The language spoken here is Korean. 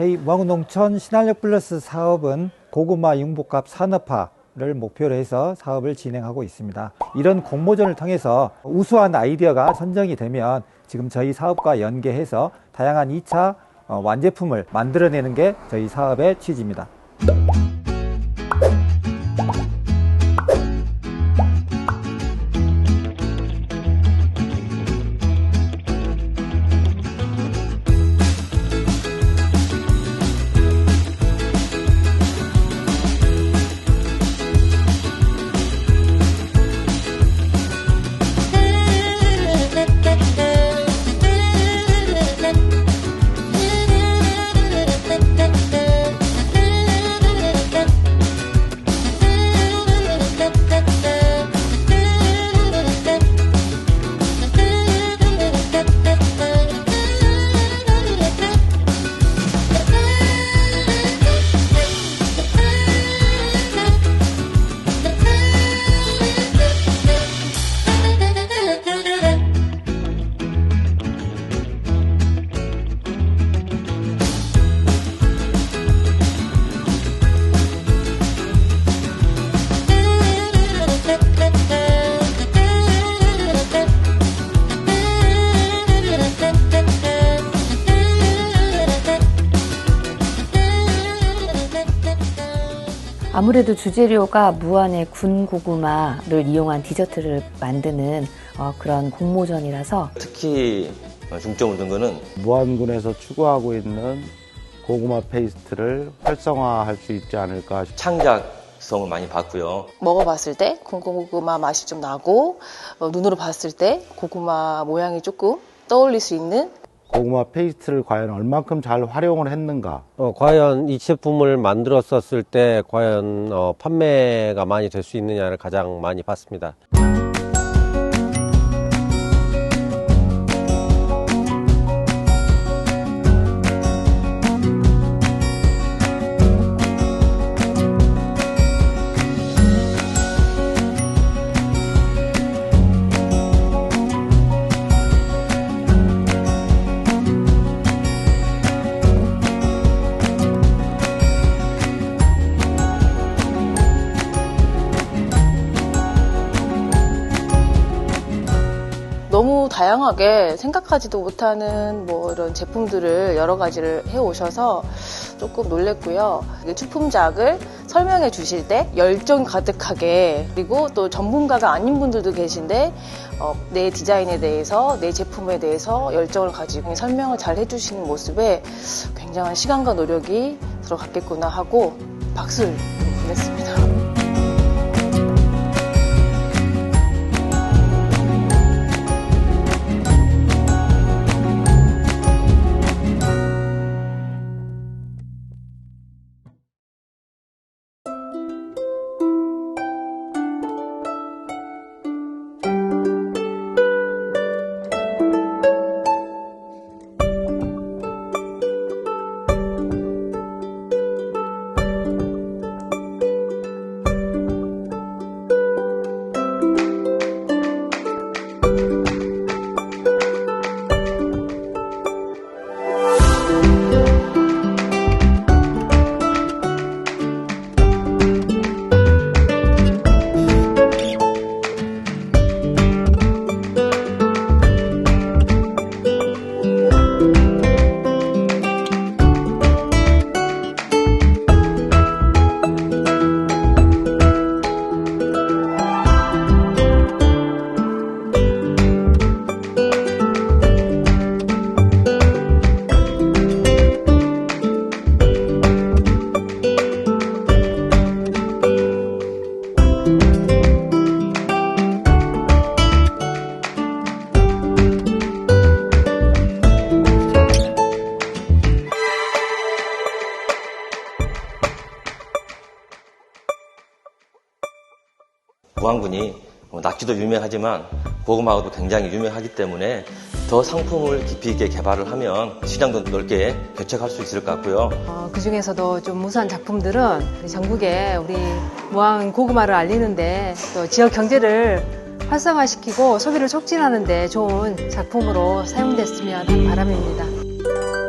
저희 무항농촌 신한력 플러스 사업은 고구마 융복합 산업화를 목표로 해서 사업을 진행하고 있습니다. 이런 공모전을 통해서 우수한 아이디어가 선정이 되면 지금 저희 사업과 연계해서 다양한 2차 어, 완제품을 만들어내는 게 저희 사업의 취지입니다. 아무래도 주재료가 무안의 군 고구마를 이용한 디저트를 만드는 어, 그런 공모전이라서 특히 중점을 둔 거는 무안군에서 추구하고 있는 고구마 페이스트를 활성화할 수 있지 않을까 싶 창작성을 많이 봤고요. 먹어봤을 때 군고구마 맛이 좀 나고 어, 눈으로 봤을 때 고구마 모양이 조금 떠올릴 수 있는 고구마 페이스트를 과연 얼만큼 잘 활용을 했는가 어, 과연 이 제품을 만들었었을 때 과연 어, 판매가 많이 될 수 있느냐를 가장 많이 봤습니다. 너무 다양하게 생각하지도 못하는 뭐 이런 제품들을 여러 가지를 해 오셔서 조금 놀랬고요. 이게出품작을 설명해 주실 때 열정 가득하게 그리고 또 전문가가 아닌 분들도 계신데 어, 내 디자인에 대해서 내 제품에 대해서 열정을 가지고 설명을 잘 해주시는 모습에 굉장한 시간과 노력이 들어갔겠구나 하고 박수를 보냈습니다. 무안군이 뭐 낙지도 유명하지만 고구마도 굉장히 유명하기 때문에 더 상품을 깊이 있게 개발을 하면 시장도 넓게 개척할 수 있을 것 같고요. 어, 그 중에서도 좀 우수한 작품들은 전국에 우리 무항 고구마를 알리는데 또 지역 경제를 활성화시키고 소비를 촉진하는데 좋은 작품으로 사용됐으면 하는 바람입니다.